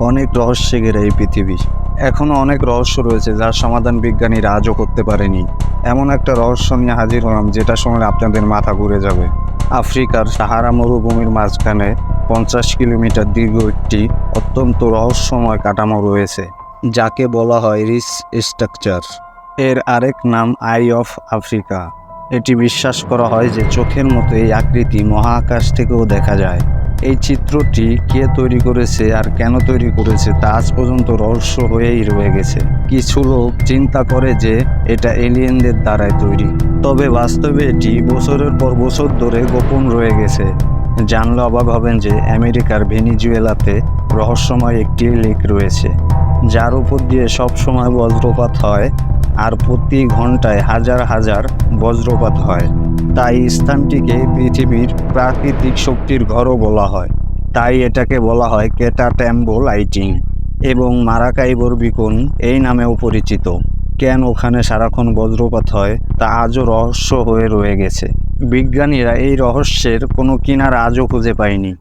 অনেক রহস্যে ঘেরা এই পৃথিবী। এখনও অনেক রহস্য রয়েছে যার সমাধান বিজ্ঞানীরা আজও করতে পারেনি। এমন একটা রহস্য নিয়ে হাজির হলাম যেটা শুনলে আপনাদের মাথা ঘুরে যাবে। আফ্রিকার সাহারা মরুভূমির মাঝখানে পঞ্চাশ কিলোমিটার দীর্ঘ একটি অত্যন্ত রহস্যময় কাঠামো রয়েছে, যাকে বলা হয় রিস স্ট্রাকচার। এর আরেক নাম আই অফ আফ্রিকা। এটি বিশ্বাস করা হয় যে চোখের মতো এই আকৃতি মহাকাশ থেকেও দেখা যায়। এই চিত্রটি কে তৈরি করেছে আর কেন তৈরি করেছে তা আজ পর্যন্ত রহস্য হয়েই রয়ে গেছে। কিছু লোক চিন্তা করে যে এটা এলিয়েনদের দ্বারাই তৈরি। তবে বাস্তবে এটি বছরের পর বছর ধরে গোপন রয়ে গেছে। জানলে অবাক হবেন যে আমেরিকার ভেনিজুয়েলাতে রহস্যময় একটি লেক রয়েছে, যার উপর দিয়ে সব সময় বজ্রপাত হয় আর প্রতি ঘন্টায় হাজার হাজার বজ্রপাত হয়। তাই স্থানটিকে পৃথিবীর প্রাকৃতিক শক্তির ঘরও বলা হয়। তাই এটাকে বলা হয় কেটা ট্যাম্বো লাইটিং এবং মারাকাইবর বিকুন এই নামেও পরিচিত। কেন ওখানে সারাক্ষণ বজ্রপাত হয় তা আজও রহস্য হয়ে রয়ে গেছে। বিজ্ঞানীরা এই রহস্যের কোনো কিনার আজও খুঁজে পায়নি।